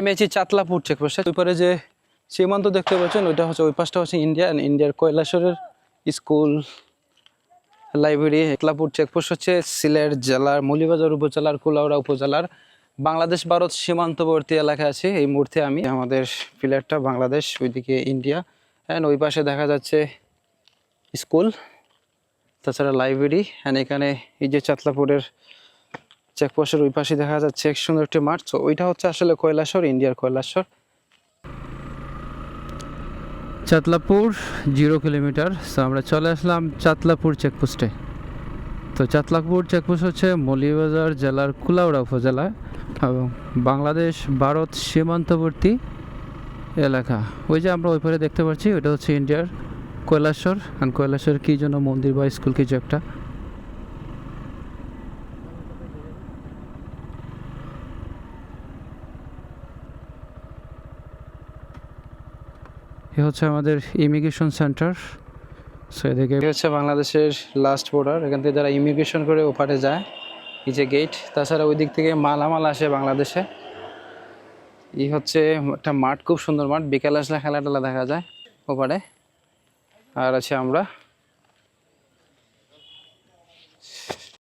আমি আছি চাতলাপুর চেকপোস্টে ওইপারে যে সীমান্ত দেখতে পাচ্ছেন, ওইটা হচ্ছে ওই পাশটা হচ্ছে ইন্ডিয়া ইন্ডিয়ার কৈলাসরের স্কুল লাইব্রেরি একলাপুর চেকপোস্ট হচ্ছে সিলেট জেলার মৌলিবাজার উপজেলার কুলাউড়া উপজেলার বাংলাদেশ ভারত সীমান্তবর্তী এলাকায় আছে। এই মুহূর্তে আমি আমাদের প্লেয়ারটা বাংলাদেশ, ওইদিকে ইন্ডিয়া অ্যান্ড ওই পাশে দেখা যাচ্ছে স্কুল, তাছাড়া লাইব্রেরি অ্যান্ড এখানে এই যে চাতলাপুরের চেকপোস্টের ওই পাশে দেখা যাচ্ছে এক সুন্দর একটি মাঠ। তো ওইটা হচ্ছে আসলে কৈলাসর, ইন্ডিয়ার Kailashahar. Chatlapur, zero kilometre. So আমরা চলে আসলাম চাতলাপুর চেকপোস্টে। তো চাতলাপুর চেকপোস্ট হচ্ছে মৌলিবাজার জেলার কুলাউড়া উপজেলা এবং বাংলাদেশ, ভারত সীমান্তবর্তী এলাকা। ওই যে আমরা ওই পারে দেখতে পাচ্ছি, ওইটা হচ্ছে ইন্ডিয়ার কৈলাসর। আর কৈলাসর কী জন্য মন্দির বা স্কুল কিছু একটা। এ হচ্ছে আমাদের ইমিগ্রেশন সেন্টার। সো এদিকে হচ্ছে বাংলাদেশের লাস্ট বর্ডার এখান থেকে যারা ইমিগ্রেশন করে ওপারে যায় এই যে গেট তাছাড়া ওই দিক থেকে মালামাল আসে বাংলাদেশে। এই হচ্ছে একটা মাঠ, খুব সুন্দর মাঠ। বিকেল আসলে খেলা টেলা দেখা যায় ওপারে। আর আছে আমরা।